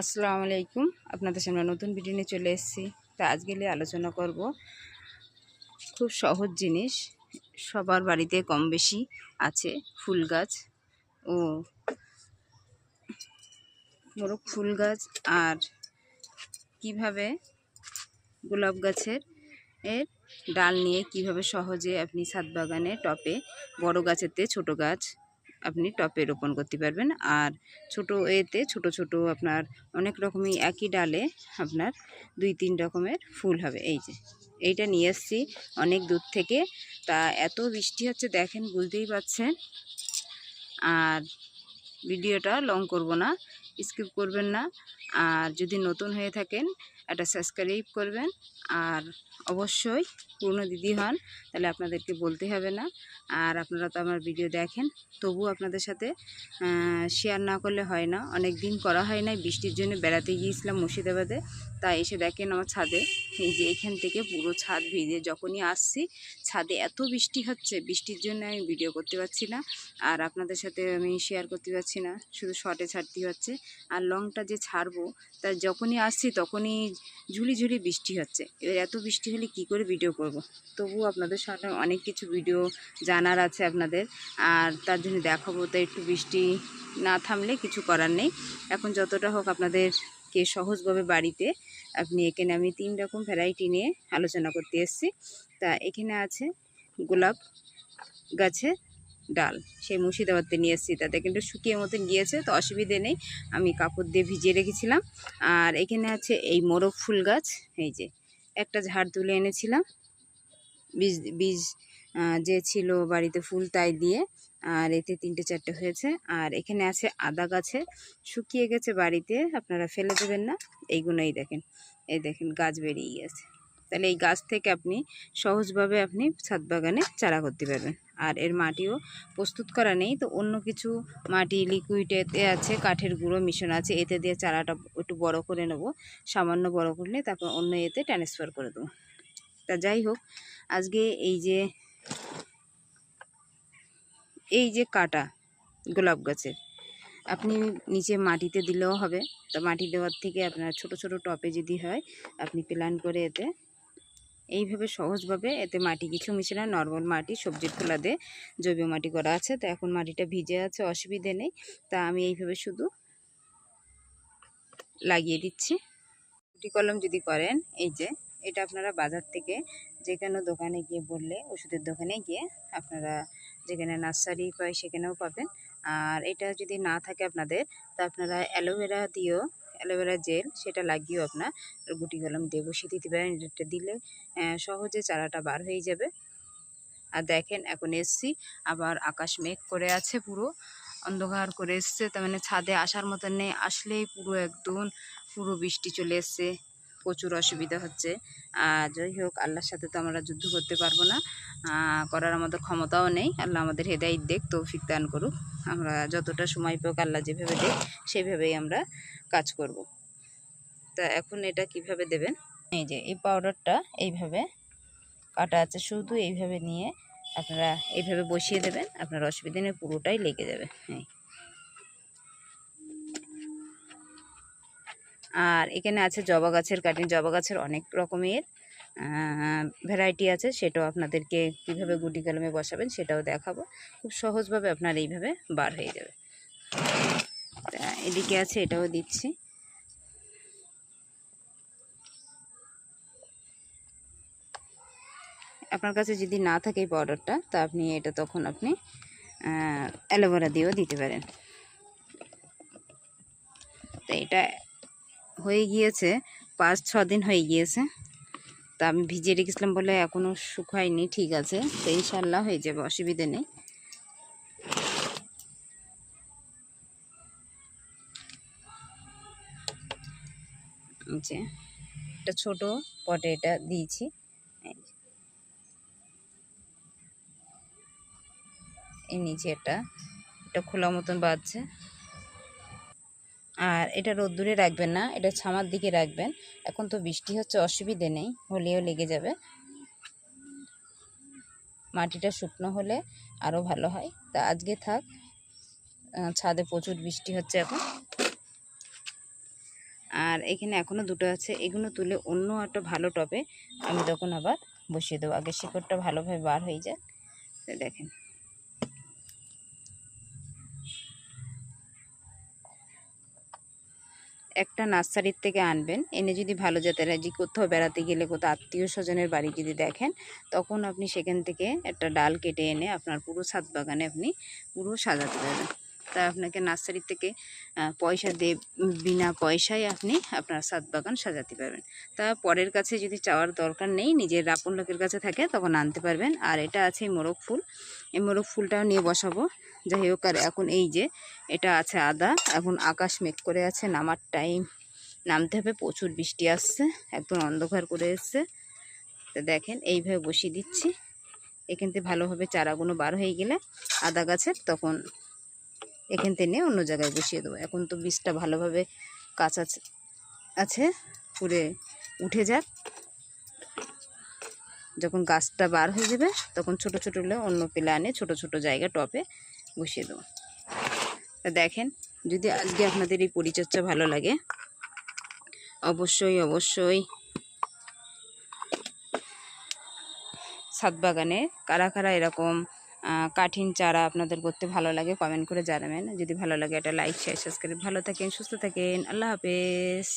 আসসালামু আলাইকুম। আপনাদের সামনে নতুন ভিডিও নিয়ে চলে এসেছি। তা আজকে আলোচনা করব খুব সহজ জিনিস। সবার বাড়িতে কম বেশি আছে ফুল গাছ ও মোরগ ফুল গাছ। আর কীভাবে গোলাপ গাছের এর ডাল নিয়ে কীভাবে সহজে আপনি ছাদ বাগানে টপে বড় গাছেতে ছোট গাছ আপনি টপে রোপণ করতে পারবেন। আর ছোট এতে ছোট ছোট আপনার অনেক রকমই একই ডালে আপনার দুই তিন রকমের ফুল হবে। এই যে, এইটা নিয়ে এসছি অনেক দূর থেকে। তা এত বৃষ্টি হচ্ছে, দেখেন, বুঝতেই পাচ্ছেন। আর ভিডিওটা লং করব না। স্কিপ করবেন না। আর যদি নতুন হয়ে থাকেন, একটা সাবস্ক্রাইব করবেন। আর অবশ্যই পুরনো দিদি হন, তাহলে আপনাদেরকে বলতে হবে না। আর আপনারা তো আমার ভিডিও দেখেন তবু আপনাদের সাথে শেয়ার না করলে হয় না। অনেক দিন করা হয় না বৃষ্টির জন্য বেড়াতে গিয়েছিলাম মুর্শিদাবাদে। তা এসে দেখেন আমার ছাদে, এই যে এখান থেকে পুরো ছাদ ভিজে, যখনই আসছি, ছাদে এত বৃষ্টি হচ্ছে, বৃষ্টির জন্য আমি ভিডিও করতে পারছি না। আর আপনাদের সাথে আমি শেয়ার করতে পারছি না, শুধু শর্টে ছাড়তে হচ্ছে। আর লংটা যে ছাড়বো, তা যখনই আসছি তখনই ঝুলি ঝুলি বৃষ্টি হচ্ছে। এবার এত বৃষ্টি হলে কি করে ভিডিও করব। তবু আপনাদের সামনে অনেক কিছু ভিডিও জানার আছে আপনাদের। আর তার জন্য দেখাবো তো একটু বৃষ্টি না থামলে কিছু করার নেই। এখন যতটা হোক আপনাদেরকে সহজভাবে বাড়িতে আপনি এখানে আমি তিন রকম ভ্যারাইটি নিয়ে আলোচনা করতে এসেছি। তা এখানে আছে গোলাপ গাছের ডাল। সেই মুর্শিদাবাদতে নিয়ে এসেছি তাতে কিন্তু শুকিয়ে মতন গিয়েছে, তো অসুবিধে নেই। আমি কাপড় দিয়ে ভিজিয়ে রেখেছিলাম। আর এখানে আছে এই মোরগ ফুল গাছ, এই যে একটা ঝাড় তুলে এনেছিলাম। বীজ বীজ যে ছিল বাড়িতে ফুল তাই দিয়ে, আর এতে তিনটে চারটে হয়েছে। আর এখানে আছে আদা গাছে, শুকিয়ে গেছে বাড়িতে, আপনারা ফেলে দেবেন না। এইগুলোই দেখেন, এই দেখেন গাছ বেরিয়ে গেছে। তাহলে এই গাছ থেকে আপনি সহজভাবে আপনি ছাদ বাগানে চারা করতে পারবেন। আর এর মাটিও প্রস্তুত করা নেই। তো অন্য কিছু মাটি লিকুইড এতে আছে, কাঠের গুঁড়ো, মিশন আছে। এতে দিয়ে চারাটা একটু বড় করে নেব। সামান্য বড় করলে তারপর অন্য এতে ট্রান্সফার করে দেবো। তা যাই হোক, আজকে এই যে এই যে কাটা গোলাপ গাছের, আপনি নিচে মাটিতে দিলেও হবে। তো মাটি দেওয়ার থেকে আপনার ছোট ছোট টপে যদি হয়, আপনি প্ল্যান করে এতে এইভাবে সহজভাবে এতে মাটি কিছু মিশে না নর্মাল মাটি, সবজির খোলা দিয়ে জৈব মাটি করা আছে। তো এখন মাটিটা ভিজে আছে, অসুবিধে নেই। তা আমি এইভাবে শুধু লাগিয়ে দিচ্ছি। রুটি কলম যদি করেন, এই যে, এটা আপনারা বাজার থেকে যে কোনো দোকানে গিয়ে বললে, ওষুধের দোকানে গিয়ে আপনারা যেখানে নার্সারি পায় সেখানেও পাবেন। আর এটা যদি না থাকে আপনাদের, তা আপনারা অ্যালোভেরা দিয়েও অ্যালোভেরা জেল, সেটা লাগিয়েও আপনার গুটি কলম দিয়ে বসিয়ে দিতে পারেন এটা দিলে সহজে চারাটা বার হয়ে যাবে। আর দেখেন, এখন এসছি, আবার আকাশ মেঘ করে আছে পুরো, অন্ধকার করে এসছে, তার মানে ছাদে আসার মতন নেই। আসলেই পুরো একদম, পুরো বৃষ্টি চলে এসছে, প্রচুর অসুবিধা হচ্ছে। আর যাই হোক, আল্লাহর সাথে তো আমরা যুদ্ধ করতে পারব না। করার আমাদের ক্ষমতাও নেই। আল্লাহ আমাদের হেদায়ত দেখ, তৌফিক দান করুক। আমরা যতটা সময় পাক আল্লাহ যেভাবে দেখ, সেভাবেই আমরা কাজ করব। তা এখন এটা কীভাবে দেবেন? এই যে, এই পাউডারটা এইভাবে কাটা আছে, শুধু এইভাবে নিয়ে আপনারা এইভাবে বসিয়ে দেবেন, আপনার অসুবিধা নেই, পুরোটাই লেগে যাবে। হ্যাঁ আর এখানে আছে জবা গাছের কাটিং, জবা গাছের অনেক রকমের ভ্যারাইটি আছে, সেটাও আপনাদেরকে কীভাবে গুটি কলমে বসাবেন সেটাও দেখাবো। খুব সহজভাবে আপনার এইভাবে বার হয়ে যাবে। এদিকে আছে, এটাও দিচ্ছি। আপনার কাছে যদি না থাকে এই পাউডারটা তা আপনি এটা তখন আপনি অ্যালোভেরা দিয়েও দিতে পারেন। তো এটা হয়ে গিয়েছে, পাঁচ, ছ দিন হয়ে গিয়েছে। তা আমি ভিজিয়ে রেখেছিলাম বলে এখনও শুকায়নি, ঠিক আছে। তো ইনশাল্লাহ হয়ে যাবে, অসুবিধে নেই। যে একটা ছোট পটে এটা দিয়েছি। এই নিচে এটা এটা খোলা মতন বাজছে আর এটা রোদ্দুরে রাখবেন না, এটা ছামার দিকে রাখবেন। এখন তো বৃষ্টি হচ্ছে, অসুবিধে নেই, হলেও লেগে যাবে। মাটিটা শুকনো হলে আরও ভালো হয়। তা আজকে থাক ছাদে প্রচুর বৃষ্টি হচ্ছে এখন। আর এখানে এখনও দুটো আছে। এগুলো তুলে অন্য একটা ভালো টবে আমি তখন আবার বসিয়ে দেবো। আগে শিকড়টা ভালোভাবে বার হয়ে যাক। দেখেন। একটা নার্সারির থেকে আনবেন। এনে যদি ভালো জাতের যে কোথাও বেড়াতে গেলে কোথাও আত্মীয় স্বজনের বাড়ি যদি দেখেন, তখন আপনি সেখান থেকে একটা ডাল কেটে এনে আপনার পুরো ছাদ বাগানে আপনি পুরো সাজাতে পারবেন। তা আপনাকে নার্সারি থেকে পয়সা দে, বিনা পয়সায় আপনি আপনার ছাদ বাগান সাজাতে পারবেন। তা পরের কাছে যদি চাওয়ার দরকার নেই, নিজের আপন লোকের কাছে থাকে, তখন আনতে পারবেন। আর এটা আছে মোরগ ফুল। এই মোরগ ফুলটাও নিয়ে বসাবো। যাই হোক, আর এখন এই যে, এটা আছে আদা। এখন আকাশ মেঘ করে আছে, নামার টাইম। নামতে হবে, প্রচুর বৃষ্টি আসছে, একদম অন্ধকার করে এসছে। তো দেখেন, এইভাবে বসিয়ে দিচ্ছি। এখান থেকে ভালোভাবে চারাগুলো বার হয়ে গেলে আদা গাছের, তখন এখান থেকে নিয়ে অন্য জায়গায় বসিয়ে দেবো। এখন তো বীজটা ভালোভাবে কাঁচা আছে- পুরে উঠে যাক। যখন গাছটা বার হয়ে যাবে, তখন ছোট ছোট হলে অন্য প্ল্যানে ছোট ছোট জায়গা টপে বসিয়ে দেবো। তা দেখেন, যদি আজকে আপনাদের এই পরিচর্যা ভালো লাগে, অবশ্যই অবশ্যই ছাদ বাগানে কারা কারা এরকম কাঠিন চারা আপনাদের করতে ভালো লাগে কমেন্ট করে জানাবেন। যদি ভালো লাগে, একটা লাইক শেয়ার সাবস্ক্রাইব ভালো থাকেন, সুস্থ থাকেন। আল্লাহ হাফেজ।